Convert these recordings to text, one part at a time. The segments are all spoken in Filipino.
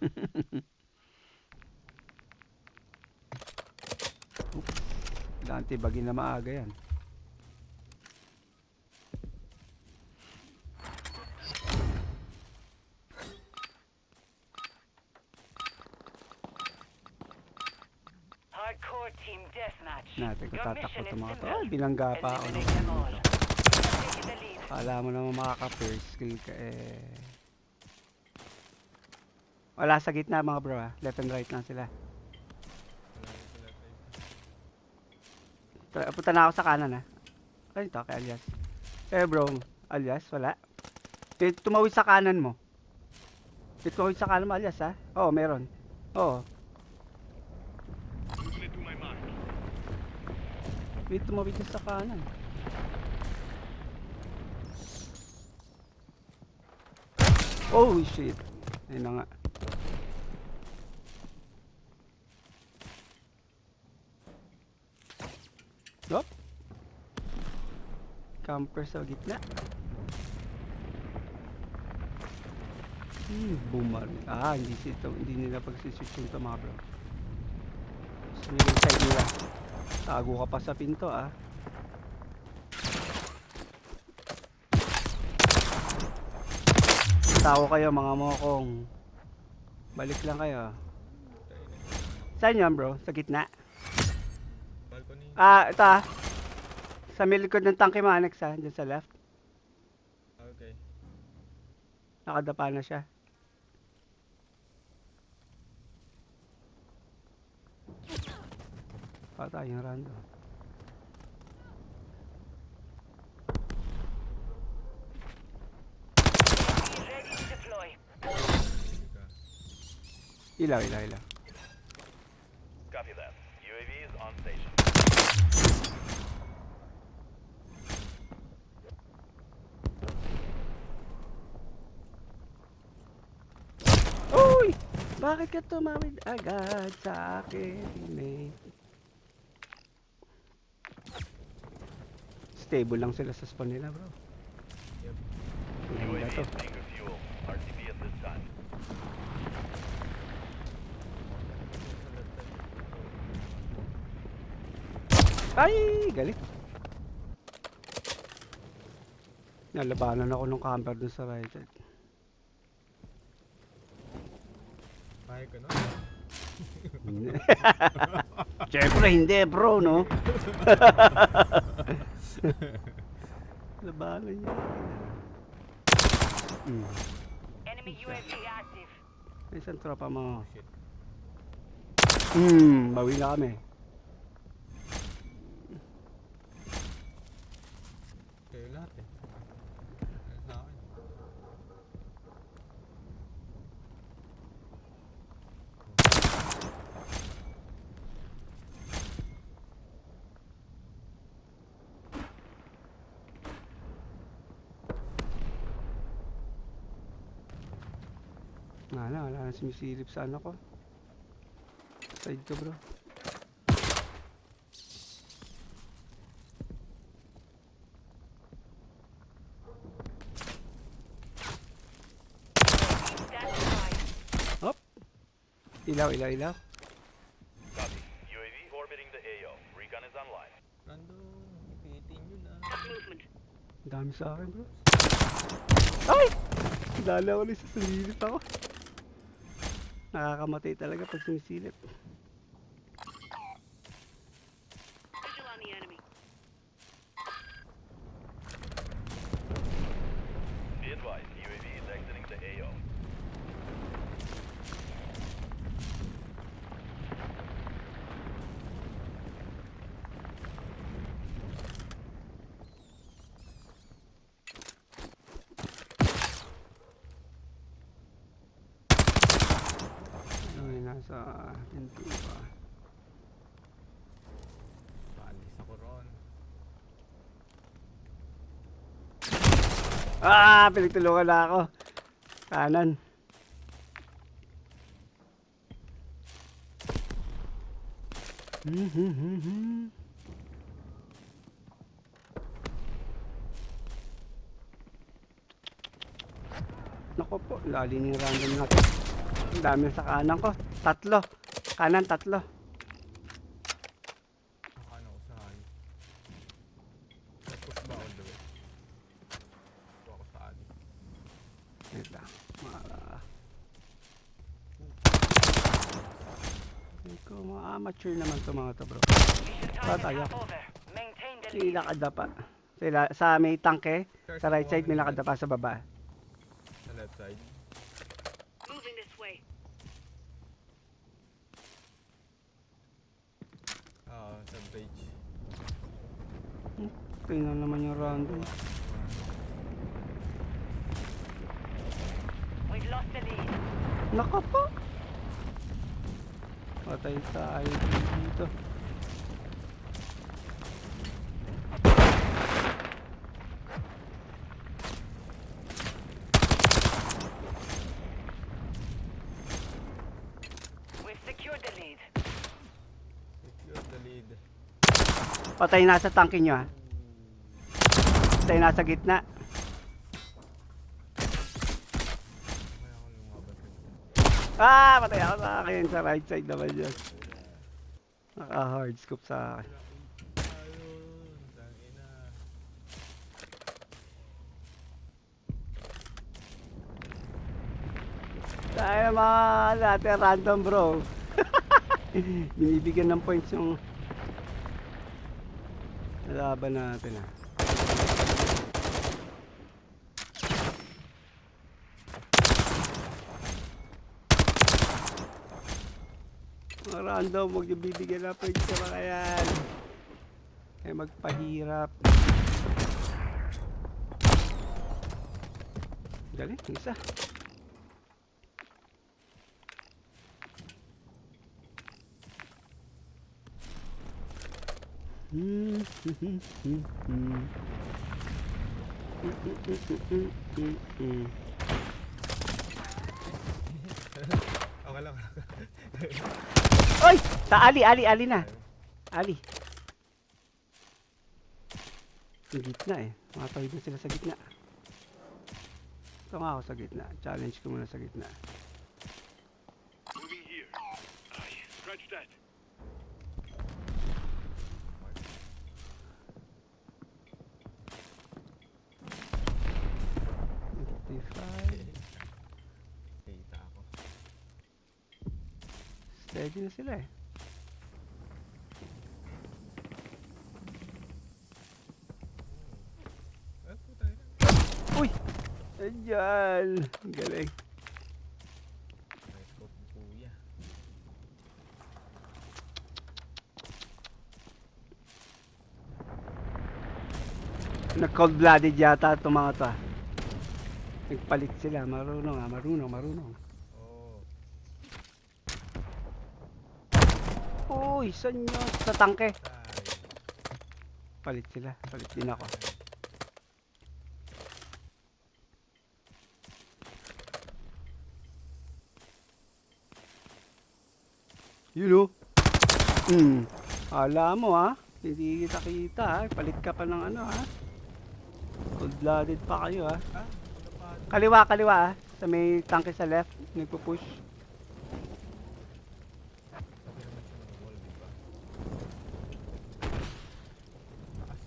Dante bagin na maaga yan. Natin ko is itong mga to. Ay, binangga pa ako. Kala mo naman makaka-first kill ka eh. Wala sa gitna mga bro ah. Left and right lang sila. Tra- Punta na ako sa kanan ah. Ay, ito kay alias. Eh bro, alias, wala. Eh, tumawid sa kanan mo. Eh, tumawid sa kanan mo alias ah. Oo, meron. Oo. May tumawid sa kanan. Oh shit. Ayun na nga. Yup. Camper sa gitna. Hmm, bumar. Ah, hindi sito, hindi nila pagsiswitch yung mga bro. Gusto nila yung side. Tago ka pa sa pinto ah. Tao kayo mga mokong. Balik lang kayo. Saan yan bro? Sa gitna? Ah, ito ah. Sa may likod ng tangke manex ah. Diyan sa left. Okay. Nakadapa na siya. Patay yung rando. Ilaw, ilaw, ilaw. Copy that. UAV is on station. Uy! Bakit ka tumawid agad sa akin? Stable lang sila sa spawn nila, bro. Ay, galit. Nalabanan ako ng camper dun sa right side. Kaya ka na. Hindi. Siyempre hindi bro, no? Labanan niya. Hmm. Enemy UAV active. May isang tropa mo. Shit. Hmm, bawi na kami. Kayo lahat eh. Ano sa akin? Wala na, wala na sumisilip sa ano ko. Side ko bro. By. Ilaw, ilaw, ilaw. Copy. UAV orbiting the AO. Recon is online. Random. Ipitin nyo na. Movement. Dami sa akin bro. Ay! Dala ulit sa sumisilip ako. Nakakamatay talaga pag sumisilip. Visual on the enemy. Be advised. UAV is exiting the AO. Ano yun, nasa pinto pa. Paalis ako ron. Ah! Pinagtulungan na ako. Kanan. Nako po, lali ni random natin. Ang dami sa kanan ko. Tatlo. Kanan, tatlo. Nakano ko sa Ali. Tapos ba all the way? Ito ako sa Ali. Wait lang. Mga amateur naman to mga to bro. Patay ako. May lead. nakadapa. Sila, sa may tangke, sa right side may nakadapa sa baba. Sa left side. Moving this way. Oo, sa bridge. Tingnan naman yung round. eh. We've lost the lead. Naka po. Patay tayo dito. We've secured the lead. Secure the lead. Patay nasa tangke nyo ah. Patay nasa gitna. Ah! Patay ako sa akin. Sa right side naman yun. Naka hard scope sa akin. Tayo mga natin random bro. Binibigyan ng points yung laban natin ah. Mga random, huwag yung bibigyan ng points sa mga yan. Eh magpahirap. Dali, isa. Okay lang. Oy! Sa Ali, Ali, Ali na. Ali. Sa gitna eh. Makatawid na sila sa gitna. Ito nga ako sa gitna. Challenge ko muna sa gitna. Moving here. Aye, scratch that. Fifty-five. Kita ako. Steady na sila eh. Uy! Ayan! Galing. Nag-cold-blooded yata itong mga to ah. Nagpalit sila. Marunong ah. Marunong, marunong. Oo. Uy! Saan nyo? Sa tangke. Palit sila. Palit din ako. Yun o. Hmm. Ala mo ha. Hindi kita kita ha. Palit ka pa ng ano ha. Cold-blooded pa kayo ha. Kaliwa, kaliwa ha. Sa may tangke sa left. Nagpo-push. Sabi naman siya ng wall, di ba? Taas.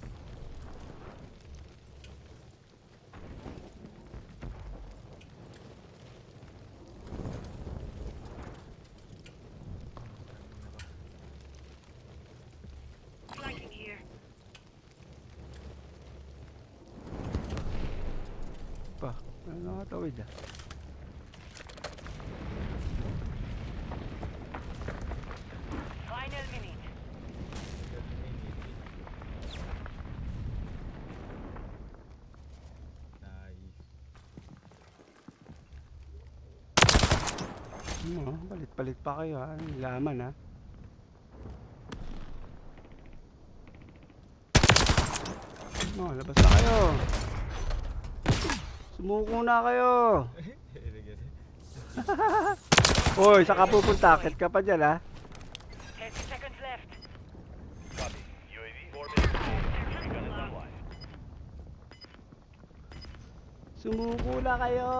Flanking here. Pa. Nakatawid ah. Final minute. Nice. Ano, palit-palit pa kayo ha. Ang Laman ha. Oh, labas na kayo. Sumuko na kayo. Hoy, saka pupunta. Akit ka pa dyan ha. 30 seconds left. Copy. UAV orbiting the AO. Recon is online. Sumuko na kayo.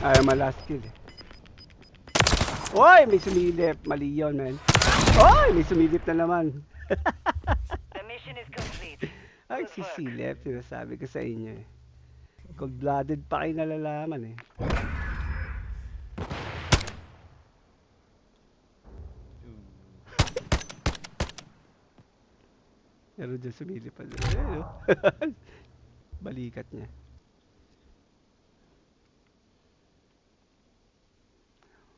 Ayaw ma last kill eh. Oy, may sumilip. Mali yun, man. Oy, may sumilip na naman. The mission is complete. Ay, Good si work. Silip, sinasabi ko sa inyo eh. Cold-blooded pa kayo nalalaman eh. Pero dyan sumilip pa dyan. Balikat niya.